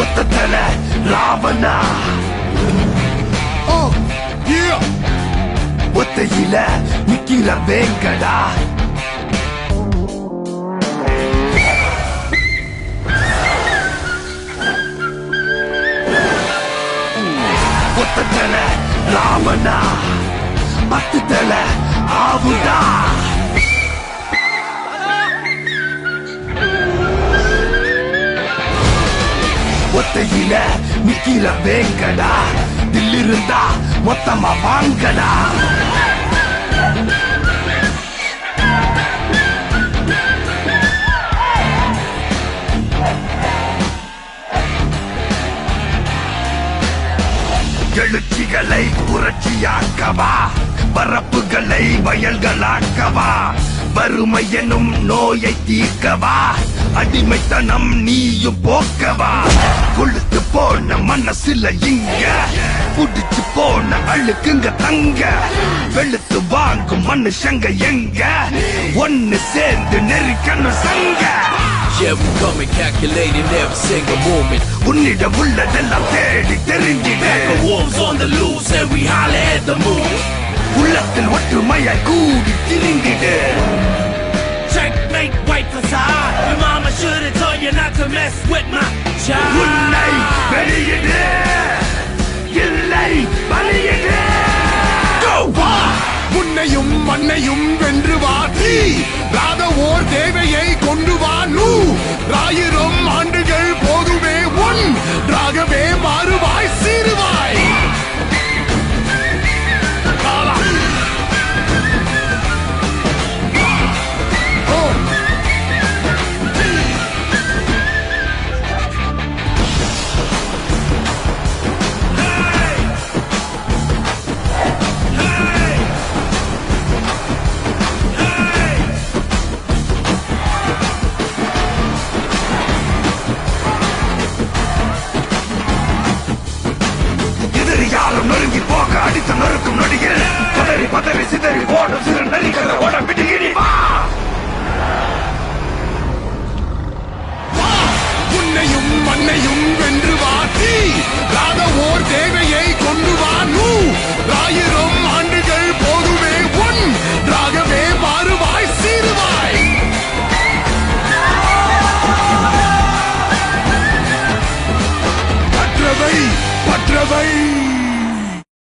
முத்தத்துல ராவணா ஒத்தையில நிக்கிற வேங்கடா? ஒத்தத்துல ராவணா பத்து தலை ஆவுடா? ஒத்தையில நிக்கில வேங்கடா தில்லிருந்தா மொத்தமா வாங்கடா. எழுச்சிகளை புரட்சியாக்கவா பரப்புகளை வயல்களாக்கவா வறுமை எனும் நோயை தீர்க்கவா அடிமைத்தனம் நீயும் போக்கவா? கொழுத்து போன மனசுல இங்க. புடிச்சு போன அழுக்குங்க தங்க. வெளுத்து வாங்கும் மனுஷங்க எங்க? ஒன்னு சேர்ந்து நெருக்கணும் சங்க. Come and calculating every single moment. உன்னிடம் உள்ளதெல்லாம் தேடி தெரிஞ்சிட. Wolves on the loose and we holler at the moon. உள்ளத்தில் ஒற்றுமையாய் கூடி திரிந்திடு. You not to mess with my child. வெளியிடு இல்லை பலியிடு வா உன்னையும் மண்ணையும் வென்று வா தீ ராத ஓர் தேவையை கொண்டு வா நூ ஆயிரம் Havaí!